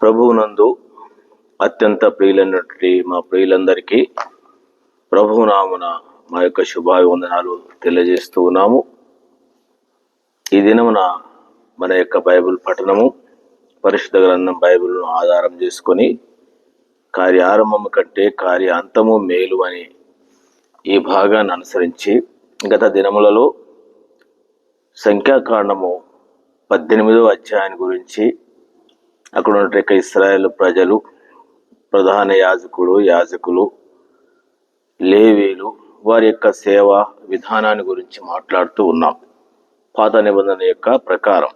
ప్రభువునందు అత్యంత ప్రియులైనటువంటి మా ప్రియులందరికీ ప్రభునామున మా యొక్క శుభాభివందనాలు తెలియజేస్తూ ఉన్నాము. ఈ దినమున మన యొక్క బైబిల్ పఠనము పరిశుద్ధ గ్రంథం బైబిల్ను ఆధారం చేసుకొని కార్యారంభము కంటే కార్య అంతము మేలు అని ఈ భాగాన్ని అనుసరించి గత దినములలో సంఖ్యాకాండము పద్దెనిమిదో అధ్యాయాన్ని గురించి అక్కడ ఉన్నట్టు ఇస్రాయేల్ ప్రజలు ప్రధాన యాజకుడు యాజకులు లేవీలు వారి యొక్క సేవ విధానాన్ని గురించి మాట్లాడుతూ ఉన్నాం. పాత నిబంధన యొక్క ప్రకారం.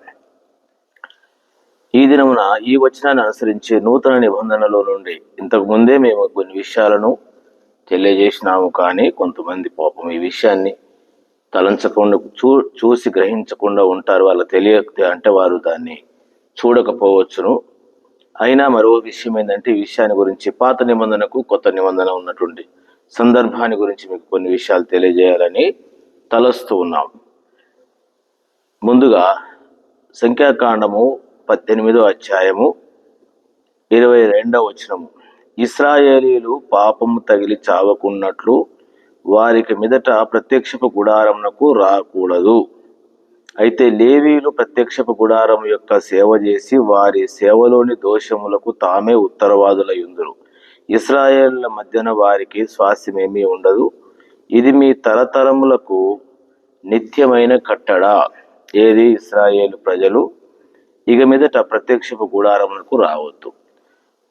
ఈ దినమున ఈ వచనాన్ని అనుసరించి నూతన నిబంధనలో నుండి ఇంతకు ముందే మేము కొన్ని విషయాలను తెలియజేసినాము కానీ కొంతమంది పాపం ఈ విషయాన్ని తలంచకుండా చూ చూసి గ్రహించకుండా ఉంటారు. వాళ్ళు తెలియక అంటే వారు దాన్ని చూడకపోవచ్చును. అయినా మరో విషయం ఏంటంటే ఈ విషయాన్ని గురించి పాత నిబంధనకు కొత్త నిబంధన ఉన్నటువంటి సందర్భాన్ని గురించి మీకు కొన్ని విషయాలు తెలియజేయాలని తలస్తూ ఉన్నాం. ముందుగా సంఖ్యాకాండము పద్దెనిమిదో అధ్యాయము ఇరవై రెండవ వచనము. ఇస్రాయేలీలు పాపము తగిలి చావకున్నట్లు వారికి మీదట ప్రత్యక్షపు గుడారమునకు రాకూడదు. అయితే లేవీలు ప్రత్యక్షపు గుడారం యొక్క సేవ చేసి వారి సేవలోని దోషములకు తామే ఉత్తరవాదులయుందురు. ఇస్రాయేళ్ళ మధ్యన వారికి స్వాస్యమేమీ ఉండదు. ఇది మీ తరతరములకు నిత్యమైన కట్టడా ఏది ఇస్రాయేల్ ప్రజలు? ఇక మీదట ప్రత్యక్షపు గుడారములకు రావద్దు.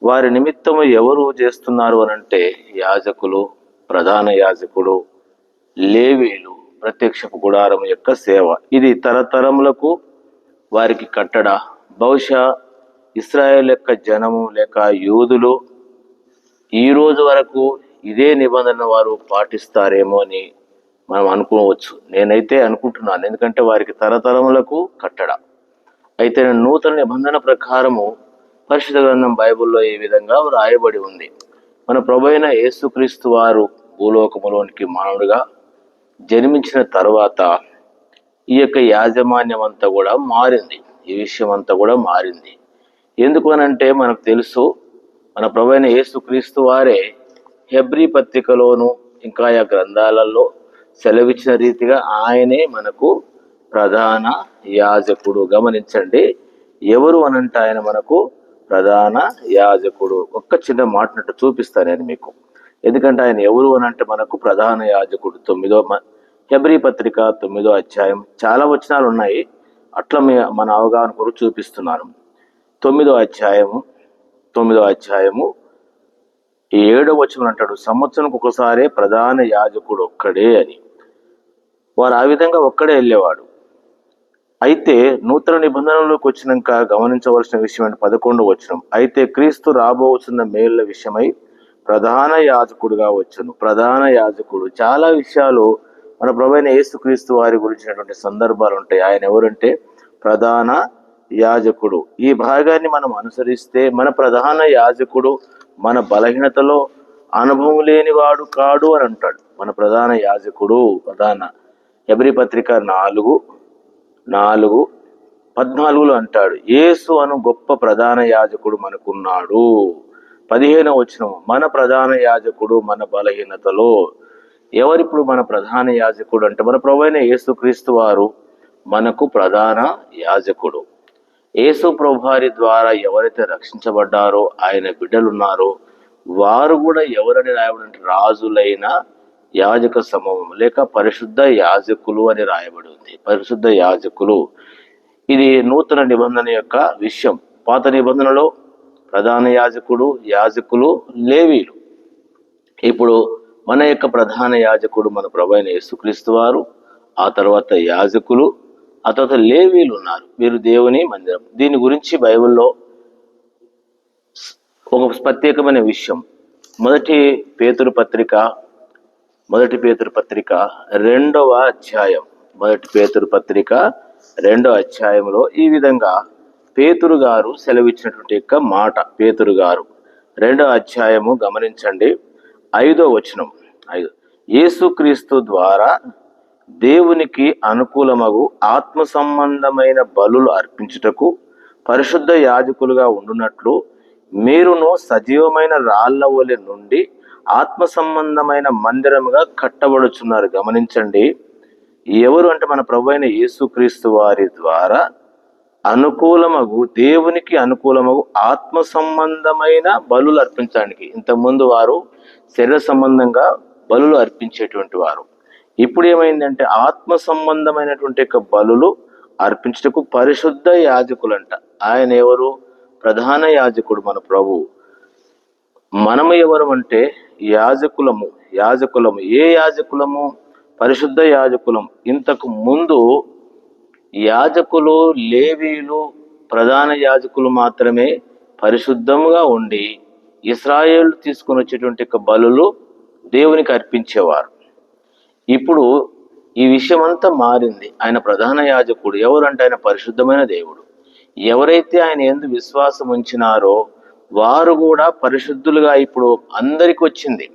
వారి నిమిత్తము ఎవరు చేస్తున్నారు అనంటే యాజకులు ప్రధాన యాజకుడు లేవీలు ప్రత్యక్షపు గుడారం యొక్క సేవ. ఇది తరతరములకు వారికి కట్టడ. బహుశా ఇస్రాయేల్ యొక్క జనము లేక యూదులు ఈ రోజు వరకు ఇదే నిబంధన వారు పాటిస్తారేమో అని మనం అనుకోవచ్చు. నేనైతే అనుకుంటున్నాను. ఎందుకంటే వారికి తరతరములకు కట్టడ. అయితే నూతన నిబంధన ప్రకారము పరిశుద్ధ గ్రంథం బైబిల్లో ఈ విధంగా వ్రాయబడి ఉంది. మన ప్రభు అయిన యేసుక్రీస్తు వారు భూలోకములోనికి మానవుడిగా జన్మించిన తర్వాత ఈ యొక్క యాజమాన్యం అంతా కూడా మారింది. ఈ విషయం అంతా కూడా మారింది. ఎందుకు అనంటే మనకు తెలుసు మన ప్రభు యేసుక్రీస్తు వారే హెబ్రీ పత్రికలోను ఇంకా ఆ గ్రంథాలలో సెలవిచ్చిన రీతిగా ఆయనే మనకు ప్రధాన యాజకుడు. గమనించండి ఎవరు అనంటే ఆయన మనకు ప్రధాన యాజకుడు. ఒక్క చిన్న మాటనట్టు చూపిస్తాను నేను మీకు. ఎందుకంటే ఆయన ఎవరు అనంటే మనకు ప్రధాన యాజకుడు తొమ్మిదో మ- పత్రిక తొమ్మిదో అధ్యాయం చాలా వచనాలు ఉన్నాయి. అట్లా మీ మన అవగాహన కొరకు చూపిస్తున్నాను. తొమ్మిదో అధ్యాయము తొమ్మిదో అధ్యాయము ఈ ఏడో వచనం అంటాడు సంవత్సరంకి ఒకసారే ప్రధాన యాజకుడు ఒక్కడే అని. వారు ఆ విధంగా ఒక్కడే వెళ్ళేవాడు. అయితే నూతన నిబంధనలోకి వచ్చినాక గమనించవలసిన విషయం అంటే పదకొండు వచనం. అయితే క్రీస్తు రాబోతున్న మేళ్ళ విషయమై ప్రధాన యాజకుడుగా వచ్చును. ప్రధాన యాజకుడు. చాలా విషయాలు మన ప్రభైన యేసుక్రీస్తు వారి గురించినటువంటి సందర్భాలు ఉంటాయి. ఆయన ఎవరంటే ప్రధాన యాజకుడు. ఈ భాగాన్ని మనం అనుసరిస్తే మన ప్రధాన యాజకుడు మన బలహీనతలో అనుభవం లేనివాడు కాడు అని అంటాడు. మన ప్రధాన యాజకుడు ప్రధాన ఎబ్రి పత్రిక నాలుగు నాలుగు పద్నాలుగులో అంటాడు యేసు అను గొప్ప ప్రధాన యాజకుడు మనకున్నాడు. పదిహేనవ వచ్చిన మన ప్రధాన యాజకుడు మన బలహీనతలో ఎవరిప్పుడు మన ప్రధాన యాజకుడు అంటే మన ప్రభైన యేసుక్రీస్తు వారు మనకు ప్రధాన యాజకుడు. యేసు ప్రభువారి ద్వారా ఎవరైతే రక్షించబడ్డారో ఆయన బిడ్డలున్నారో వారు కూడా ఎవరని రాయబడి రాజులైన యాజక సమూహం లేక పరిశుద్ధ యాజకులు అని రాయబడి ఉంది. పరిశుద్ధ యాజకులు. ఇది నూతన నిబంధన యొక్క విషయం. పాత నిబంధనలో ప్రధాన యాజకుడు యాజకులు లేవీలు. ఇప్పుడు మన యొక్క ప్రధాన యాజకుడు మన ప్రభైన యేసుక్రీస్తు వారు ఆ తర్వాత యాజకులు ఆ తర్వాత లేవీలు ఉన్నారు. వీరు దేవుని మందిరం. దీని గురించి బైబిల్లో ఒక ప్రత్యేకమైన విషయం. మొదటి పేతురు పత్రిక మొదటి పేతురు పత్రిక రెండవ అధ్యాయం. మొదటి పేతురు పత్రిక రెండవ అధ్యాయంలో ఈ విధంగా పేతురు గారు సెలవిచ్చినటువంటి యొక్క మాట పేతురు గారు. రెండో అధ్యాయము గమనించండి. ఐదో వచనం. ఐదు. యేసుక్రీస్తు ద్వారా దేవునికి అనుకూలమగు ఆత్మ సంబంధమైన బలులు అర్పించుటకు పరిశుద్ధ యాజకులుగా ఉండునట్లు మీరును సజీవమైన రాళ్ళ వలె నుండి ఆత్మ సంబంధమైన మందిరముగా కట్టబడుచున్నారు. గమనించండి. ఎవరు అంటే మన ప్రభు అయిన యేసుక్రీస్తు వారి ద్వారా అనుకూలమగు దేవునికి అనుకూలమగు ఆత్మ సంబంధమైన బలులు అర్పించడానికి. ఇంతకుముందు వారు శరీర సంబంధంగా బలులు అర్పించేటువంటి వారు. ఇప్పుడు ఏమైందంటే ఆత్మ సంబంధమైనటువంటి యొక్క బలులు అర్పించటకు పరిశుద్ధ యాజకులంట. ఆయన ఎవరు? ప్రధాన యాజకుడు మన ప్రభు. మనము ఎవరు అంటే యాజకులము యాజకులము. ఏ యాజకులము? పరిశుద్ధ యాజకులం. ఇంతకు ముందు యాజకులు లేవీలు ప్రధాన యాజకులు మాత్రమే పరిశుద్ధముగా ఉండి ఇస్రాయేల్ తీసుకుని వచ్చేటువంటి బలులు దేవునికి అర్పించేవారు. ఇప్పుడు ఈ విషయం అంతా మారింది. ఆయన ప్రధాన యాజకుడు ఎవరంటే ఆయన పరిశుద్ధమైన దేవుడు. ఎవరైతే ఆయన ఎందు విశ్వాసం ఉంచినారో వారు కూడా పరిశుద్ధులుగా ఇప్పుడు అందరికి వచ్చింది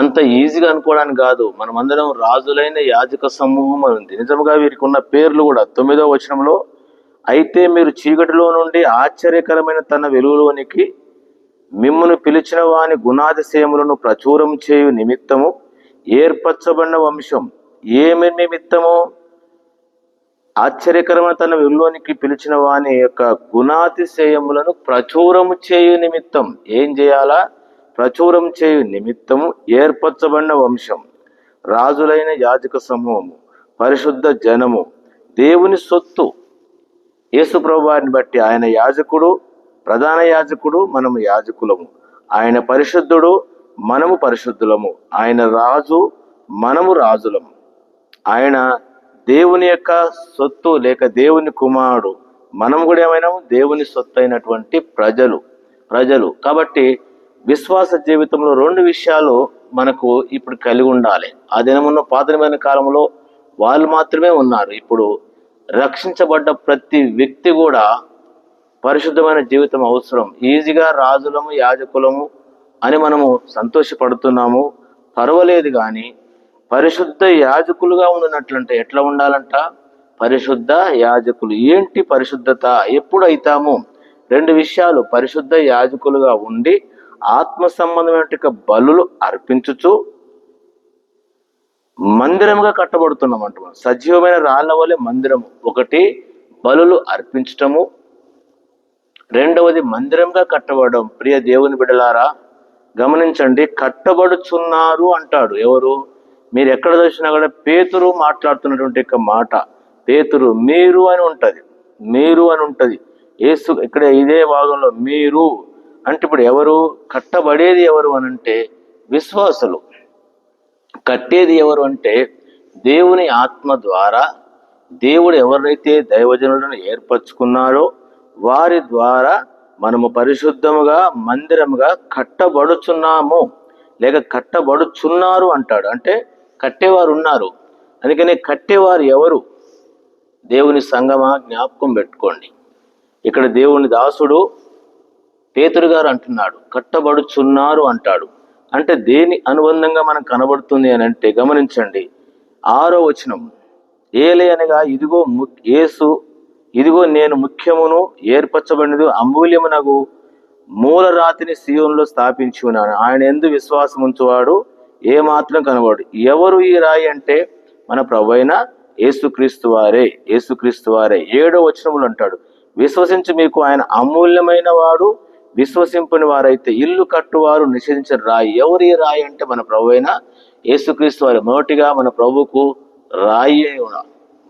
అంత ఈజీగా అనుకోవడానికి కాదు. మనమందరం రాజులైన యాజక సమూహం అని ఉంది నిజంగా వీరికి ఉన్న పేర్లు కూడా తొమ్మిదో వచనంలో అయితే మీరు చీకటిలో నుండి ఆశ్చర్యకరమైన తన వెలుగులోనికి మిమ్మును పిలిచిన వాని గుణాతిశయములను ప్రచురం చేయు నిమిత్తము ఏర్పరచబడిన వంశం. ఏమి నిమిత్తము ఆశ్చర్యకరమైన తన వెలుగులోనికి పిలిచిన వాని యొక్క గుణాతిశయములను ప్రచురము చేయు నిమిత్తం ఏం చేయాలా? ప్రచురం చేయు నిమిత్తము ఏర్పరచబడిన వంశం రాజులైన యాజక సమూహము పరిశుద్ధ జనము దేవుని సొత్తు. యేసుప్రభు వారిని బట్టి ఆయన యాజకుడు ప్రధాన యాజకుడు మనము యాజకులము. ఆయన పరిశుద్ధుడు మనము పరిశుద్ధులము. ఆయన రాజు మనము రాజులము. ఆయన దేవుని యొక్క సొత్తు లేక దేవుని కుమారుడు. మనం కూడా ఏమైనా దేవుని సొత్తు అయినటువంటి ప్రజలు. ప్రజలు. కాబట్టి విశ్వాస జీవితంలో రెండు విషయాలు మనకు ఇప్పుడు కలిగి ఉండాలి. ఆ దినమున్న పాతమైన కాలంలో వాళ్ళు మాత్రమే ఉన్నారు. ఇప్పుడు రక్షించబడ్డ ప్రతి వ్యక్తి కూడా పరిశుద్ధమైన జీవితం అవసరం. ఈజీగా రాజులము యాజకులము అని మనము సంతోషపడుతున్నాము. పర్వాలేదు కానీ పరిశుద్ధ యాజకులుగా ఉన్నట్లంటే ఎట్లా ఉండాలంట? పరిశుద్ధ యాజకులు. ఏంటి పరిశుద్ధత? ఎప్పుడు అవుతాము రెండు విషయాలు. పరిశుద్ధ యాజకులుగా ఉండి ఆత్మ సంబంధమైన బలులు అర్పించుచు మందిరముగా కట్టబడుతున్నాం అంటున్నాం సజీవమైన రాళ్ళ వలె మందిరము. ఒకటి బలులు అర్పించటము. రెండవది మందిరంగా కట్టబడడం. ప్రియ దేవుని బిడలారా గమనించండి కట్టబడుచున్నారు అంటాడు. ఎవరు? మీరు ఎక్కడ చూసినా కూడా పేతురు మాట్లాడుతున్నటువంటి యొక్క మాట. పేతురు మీరు అని ఉంటుంది. మీరు అని ఉంటుంది. ఏసు ఇక్కడ ఇదే భాగంలో మీరు. అంటే ఇప్పుడు ఎవరు కట్టబడేది ఎవరు అని అంటే విశ్వాసులు. కట్టేది ఎవరు అంటే దేవుని ఆత్మ ద్వారా దేవుడు ఎవరైతే దైవజనులను ఏర్పరచుకున్నారో వారి ద్వారా మనము పరిశుద్ధముగా మందిరముగా కట్టబడుచున్నాము. లేక కట్టబడుచున్నారు అంటాడు. అంటే కట్టేవారు ఉన్నారు. అందుకనే కట్టేవారు ఎవరు? దేవుని సంగమా జ్ఞాపకం పెట్టుకోండి. ఇక్కడ దేవుని దాసుడు పేతురు గారు అంటున్నాడు కట్టబడుచున్నారు అంటాడు. అంటే దేని అనుబంధంగా మనం కనబడుతుంది అని అంటే గమనించండి. ఆరో వచనం ఏలే అనగా ఇదిగో ము- యేసు ఇదిగో నేను ముఖ్యమును ఏర్పరచబడినది అమూల్యమునగు మూల రాతిని సీయోనులో స్థాపించి ఉన్నాను. ఆయన ఎందు విశ్వాసం ఉంచువాడు ఏ మాత్రం కనబడు ఎవరు ఈ రాయి అంటే మన ప్రభు అయిన యేసుక్రీస్తు వారే ఏసుక్రీస్తు వారే. ఏడో వచనములు అంటాడు విశ్వసించి మీకు ఆయన అమూల్యమైన వాడు విశ్వసింపని వారైతే ఇల్లు కట్టువారు నిషేధించిన రాయి. ఎవరి ఈ రాయి అంటే మన ప్రభు అయిన యేసుక్రీస్తు వారి మొదటిగా మన ప్రభుకు రాయి అయి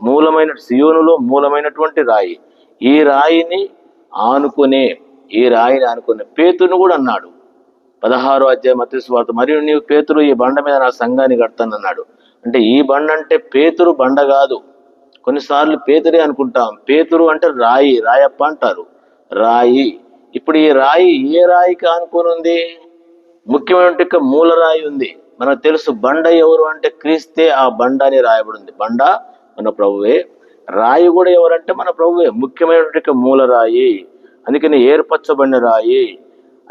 మూలమైన సియోనులో మూలమైనటువంటి రాయి. ఈ రాయిని ఆనుకునే ఈ రాయిని ఆనుకునే పేతును కూడా అన్నాడు. పదహారో అధ్యాయం మత్స్వార్త మరియు నీవు పేతురు ఈ బండ మీద నా సంఘాన్ని కడతానన్నాడు అంటే ఈ బండ అంటే పేతురు బండ కాదు. కొన్నిసార్లు పేతురే అనుకుంటాం. పేతురు అంటే రాయి రాయప్ప అంటారు. రాయి. ఇప్పుడు ఈ రాయి ఏ రాయికి ఆనుకొని ఉంది? ముఖ్యమైన మూల రాయి ఉంది. మనకు తెలుసు బండ ఎవరు అంటే క్రీస్తే ఆ బండ అని రాయబడింది. బండ మన ప్రభువే. రాయి కూడా ఎవరంటే మన ప్రభువే. ముఖ్యమైనటువంటి మూల రాయి. అందుకని ఏర్పరచబడిన రాయి.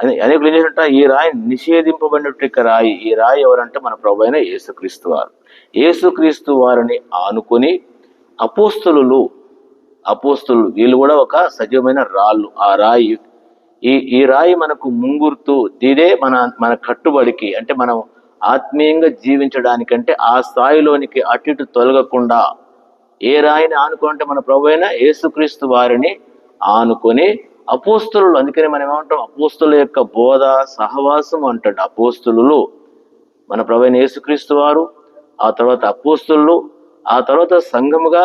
అని అనేకులు ఏం చేసినట్ట ఈ రాయి నిషేధింపబడినటువంటి రాయి. ఈ రాయి ఎవరంటే మన ప్రభు అయిన యేసుక్రీస్తు వారు. యేసుక్రీస్తు వారిని ఆనుకొని అపోస్తులు అపోస్తులు వీళ్ళు కూడా ఒక సజీవమైన రాళ్ళు. ఆ రాయి ఈ ఈ రాయి మనకు ముంగుర్తు ఇదే మన మన కట్టుబడికి అంటే మనం ఆత్మీయంగా జీవించడానికంటే ఆ స్థాయిలోనికి అటు ఇటు తొలగకుండా ఏ రాయిని ఆనుకుంటే మన ప్రభు అయిన యేసుక్రీస్తు వారిని ఆనుకొని అపోస్తులు అందుకని మనం ఏమంటాం అపోస్తుల యొక్క బోధ సహవాసం అంటాడు అపోస్తులు. మన ప్రభు అయిన యేసుక్రీస్తు వారు ఆ తర్వాత అపోస్తులు ఆ తర్వాత సంఘముగా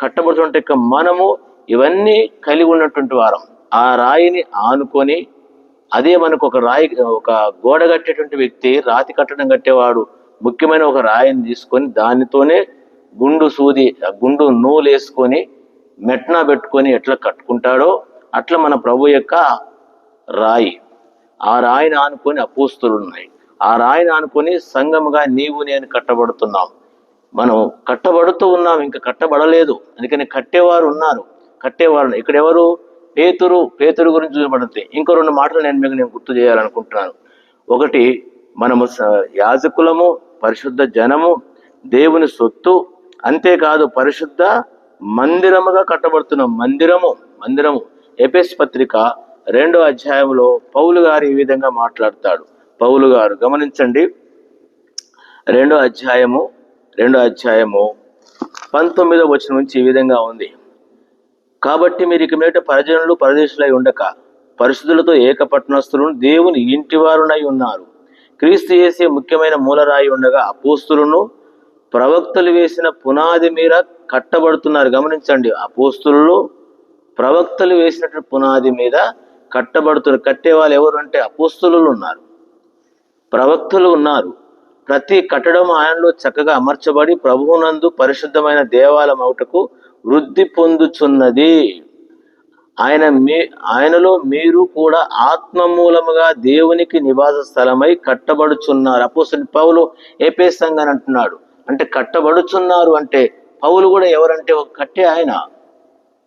కట్టబడుతున్న మనము ఇవన్నీ కలిగి ఉన్నటువంటి వారం. ఆ రాయిని ఆనుకొని అదే మనకు ఒక రాయి ఒక గోడ కట్టేటువంటి వ్యక్తి రాతి కట్టడం కట్టేవాడు ముఖ్యమైన ఒక రాయిని తీసుకొని దానితోనే గుండు సూది ఆ గుండు నూలు వేసుకొని మెట్నా పెట్టుకొని ఎట్లా కట్టుకుంటాడో అట్లా మన ప్రభు యొక్క రాయి. ఆ రాయిని ఆనుకొని అపూస్తులు ఉన్నాయి ఆ రాయిని ఆనుకొని సంఘముగా నీవు నేను కట్టబడుతున్నాం. మనం కట్టబడుతూ ఉన్నాం ఇంకా కట్టబడలేదు. అందుకని కట్టేవారు ఉన్నారు. కట్టేవారు ఇక్కడ ఎవరు? పేతురు పేతురు గురించి చూపబడుతుంది ఇంకో రెండు మాటలు నేను మీకు నేను గుర్తు చేయాలనుకుంటున్నాను. ఒకటి మనము స- యాజకులము పరిశుద్ధ జనము దేవుని సొత్తు అంతేకాదు పరిశుద్ధ మందిరముగా కట్టబడుతున్న మందిరము మందిరము. ఎపిఎస్ పత్రిక రెండో అధ్యాయంలో పౌలు గారు ఈ విధంగా మాట్లాడతాడు. పౌలు గారు గమనించండి. రెండో అధ్యాయము రెండో అధ్యాయము పంతొమ్మిదో వచనం నుంచి ఈ విధంగా ఉంది. కాబట్టి మీరు ఇక మీదట పరిజనులు పరదేశులై ఉండక పరిశుద్ధులతో ఏకపట్నస్తులను దేవుని ఇంటివారునై ఉన్నారు. క్రీస్తు చేసే ముఖ్యమైన మూలరాయి ఉండగా అపోస్తులను ప్రవక్తలు వేసిన పునాది మీద కట్టబడుతున్నారు. గమనించండి అపోస్తులు ప్రవక్తలు వేసినటువంటి పునాది మీద కట్టబడుతున్నారు. కట్టే వాళ్ళు ఎవరు అంటే అపోస్తులు ఉన్నారు. ప్రవక్తలు ఉన్నారు. ప్రతి కట్టడం ఆయనలో చక్కగా అమర్చబడి ప్రభువునందు పరిశుద్ధమైన దేవాలయం అవుటకు వృద్ధి పొందుచున్నది. ఆయన మీ ఆయనలో మీరు కూడా ఆత్మ మూలముగా దేవునికి నివాస స్థలమై కట్టబడుచున్నారు. అపోసలి పౌలు ఏపే సంఘం అంటున్నాడు. అంటే కట్టబడుచున్నారు అంటే పౌలు కూడా ఎవరంటే ఒక కట్టే ఆయన.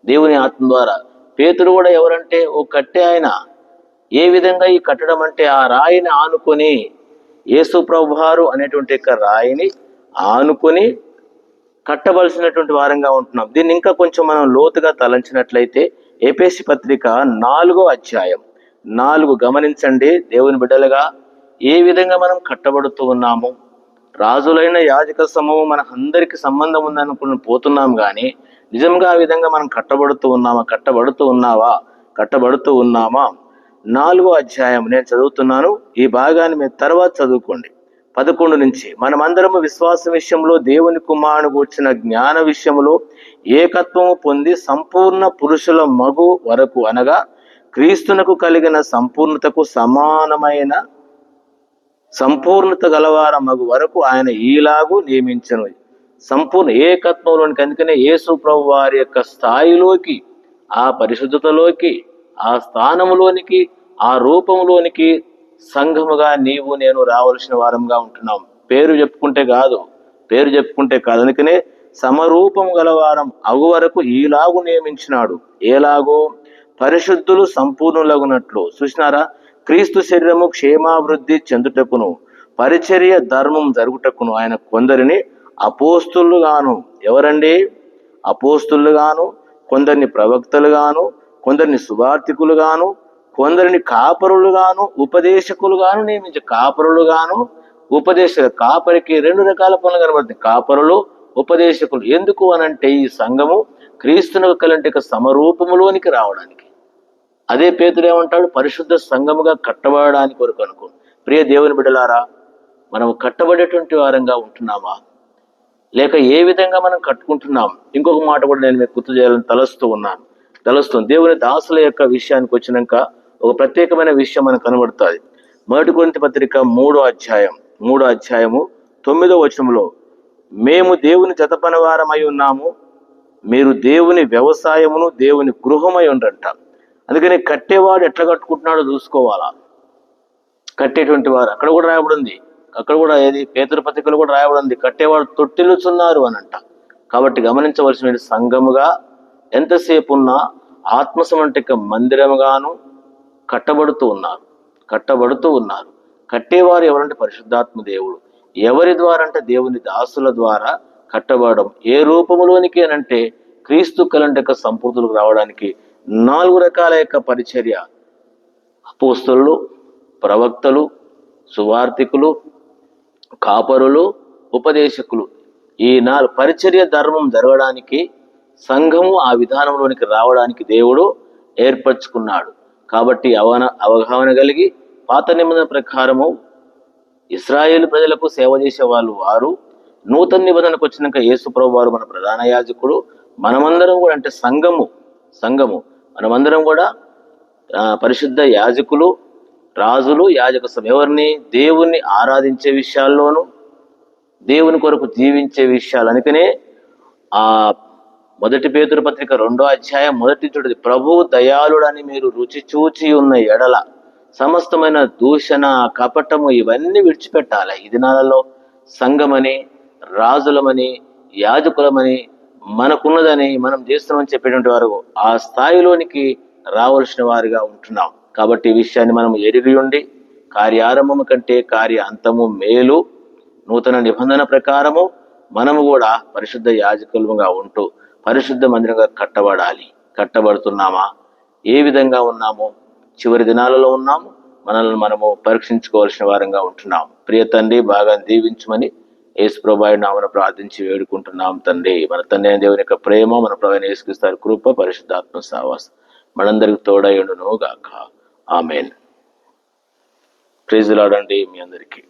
దేవుని ఆత్మ ద్వారా. పేతుడు కూడా ఎవరంటే ఓ కట్టే ఆయన. ఏ విధంగా ఈ కట్టడం అంటే ఆ రాయిని ఆనుకొని యేసు ప్రభువారు అనేటువంటి యొక్క రాయిని ఆనుకొని కట్టవలసినటువంటి వారంగా ఉంటున్నాం. దీన్ని ఇంకా కొంచెం మనం లోతుగా తలంచినట్లయితే ఏపేసి పత్రిక నాలుగో అధ్యాయం. నాలుగు గమనించండి. దేవుని బిడ్డలుగా ఏ విధంగా మనం కట్టబడుతూ ఉన్నాము? రాజులైన యాజక సమూహం మన అందరికి సంబంధం ఉందనుకుని పోతున్నాం కానీ నిజంగా ఆ విధంగా మనం కట్టబడుతూ ఉన్నామా? కట్టబడుతూ ఉన్నావా? కట్టబడుతూ ఉన్నామా? నాలుగో అధ్యాయం నేను చదువుతున్నాను. ఈ భాగాన్ని మీరు తర్వాత చదువుకోండి. పదకొండు నుంచి మనమందరము విశ్వాస విషయంలో దేవుని కుమారుని కూర్చిన జ్ఞాన విషయంలో ఏకత్వము పొంది సంపూర్ణ పురుషుల మగు వరకు అనగా క్రీస్తునకు కలిగిన సంపూర్ణతకు సమానమైన సంపూర్ణత గలవార మగు వరకు ఆయన ఈలాగు నియమించను. సంపూర్ణ ఏకత్వంలోనికి అందుకనే యేసు ప్రభు వారి యొక్క స్థాయిలోకి ఆ పరిశుద్ధతలోకి ఆ స్థానంలోనికి ఆ రూపంలోనికి సంఘముగా నీవు నేను రావలసిన వారంగా ఉంటున్నాం. పేరు చెప్పుకుంటే కాదు పేరు చెప్పుకుంటే కాదు. అందుకనే సమరూపం గలవారం అగు వరకు ఈలాగు నియమించినాడు. ఏలాగో? పరిశుద్ధులు సంపూర్ణులగునట్లు. చూసినారా? క్రీస్తు శరీరము క్షేమాభివృద్ధి చెందుటకును పరిచర్య ధర్మం జరుగుటకును ఆయన కొందరిని అపోస్తులు గాను ఎవరండి? అపోస్తులు గాను కొందరిని ప్రవక్తలు గాను కొందరిని సువార్థికులు గాను కొందరిని కాపరులుగాను ఉపదేశకులుగాను నియమించి కాపరులుగాను ఉపదేశ కాపరికి రెండు రకాల పనులు కనబడతాయి. కాపరులు ఉపదేశకులు. ఎందుకు అనంటే ఈ సంఘము క్రీస్తునకు కలంటిక సమరూపములోనికి రావడానికి. అదే పేతుడు ఏమంటాడు? పరిశుద్ధ సంఘముగా కట్టబడడానికి కొరకు అనుకో ప్రియ దేవుని బిడ్డలారా మనం కట్టబడేటువంటి వారంగా ఉంటున్నామా? లేక ఏ విధంగా మనం కట్టుకుంటున్నాం? ఇంకొక మాట కూడా నేను మీకు గుర్తు చేయాలని తలస్తూ ఉన్నాను. తలస్తుంది దేవుని దాసుల యొక్క విషయానికి వచ్చినాక ఒక ప్రత్యేకమైన విషయం మనకు కనబడుతుంది. మొదటి కొరింథీ పత్రిక మూడో అధ్యాయం మూడో అధ్యాయము తొమ్మిదో వచనంలో మేము దేవుని జతపనవారమై ఉన్నాము మీరు దేవుని వ్యవసాయమును దేవుని గృహమై ఉండంట. అందుకని కట్టేవాడు ఎట్లా కట్టుకుంటున్నాడో చూసుకోవాలా? కట్టేటువంటి వారు అక్కడ కూడా రాయబడింది. అక్కడ కూడా ఏది? పేతురు పత్రికలు కూడా రాయబడింది కట్టేవాడు తొట్టిల్లుచున్నారు అని అంట కాబట్టి గమనించవలసిన సంఘముగా ఎంతసేపు ఉన్నా ఆత్మసమంటిక మందిరముగాను కట్టబడుతూ ఉన్నారు. కట్టబడుతూ ఉన్నారు. కట్టేవారు ఎవరంటే పరిశుద్ధాత్మ దేవుడు. ఎవరి ద్వారా అంటే దేవుని దాసుల ద్వారా కట్టబడడం. ఏ రూపంలోనికి అని అంటే క్రీస్తు కలంటి యొక్క సంపూర్తులకు రావడానికి నాలుగు రకాల యొక్క పరిచర్య. అపోస్తులు ప్రవక్తలు సువార్థికులు కాపరులు ఉపదేశకులు. ఈ నాలుగు పరిచర్య ధర్మం జరగడానికి సంఘము ఆ విధానంలోనికి రావడానికి దేవుడు ఏర్పరచుకున్నాడు. కాబట్టి అవగాహన అవగాహన కలిగి పాత నిబంధన ప్రకారము ఇస్రాయేల్ ప్రజలకు సేవ చేసే వాళ్ళు వారు నూతన నిబంధనకు వచ్చినాక యేసుప్రభు వారు మన ప్రధాన యాజకుడు మనమందరం కూడా అంటే సంఘము సంఘము మనమందరం కూడా పరిశుద్ధ యాజకులు రాజులు యాజక ఎవరిని? దేవుణ్ణి ఆరాధించే విషయాల్లోనూ దేవుని కొరకు జీవించే విషయాలు అందుకనే ఆ మొదటి పేతురు పత్రిక రెండో అధ్యాయం మొదటి చూడది. ప్రభు దయాళుడని మీరు రుచి చూచి ఉన్న ఎడల సమస్తమైన దూషణ కపటము ఇవన్నీ విడిచిపెట్టాలి. ఈ దినాలలో సంఘమని రాజులమని యాజకులమని మనకున్నదని మనం చేస్తున్నామని చెప్పేటువంటి వారు ఆ స్థాయిలోనికి రావాల్సిన వారిగా ఉంటున్నాం. కాబట్టి ఈ విషయాన్ని మనం ఎరిగి ఉండి కార్యారంభము కంటే కార్య అంతము మేలు నూతన నిబంధన ప్రకారము మనము కూడా పరిశుద్ధ యాజకులుగా ఉంటూ పరిశుద్ధ మందిరంగా కట్టబడాలి. కట్టబడుతున్నామా? ఏ విధంగా ఉన్నాము? చివరి దినాలలో ఉన్నాము. మనల్ని మనము పరీక్షించుకోవాల్సిన వారంగా ఉంటున్నాం ప్రియ తండ్రి బాగా దీవించమని యేసు ప్రభావి నామన ప్రార్థించి వేడుకుంటున్నాం తండ్రి. మన తండ్రి దేవుని యొక్క ప్రేమ మన ప్రభావం యేసుకిస్తారు కృప పరిశుద్ధాత్మ సావాసం మనందరికి తోడయుండును గాక. ఆమెన్. ప్రైజ్ లాడండి మీ అందరికీ.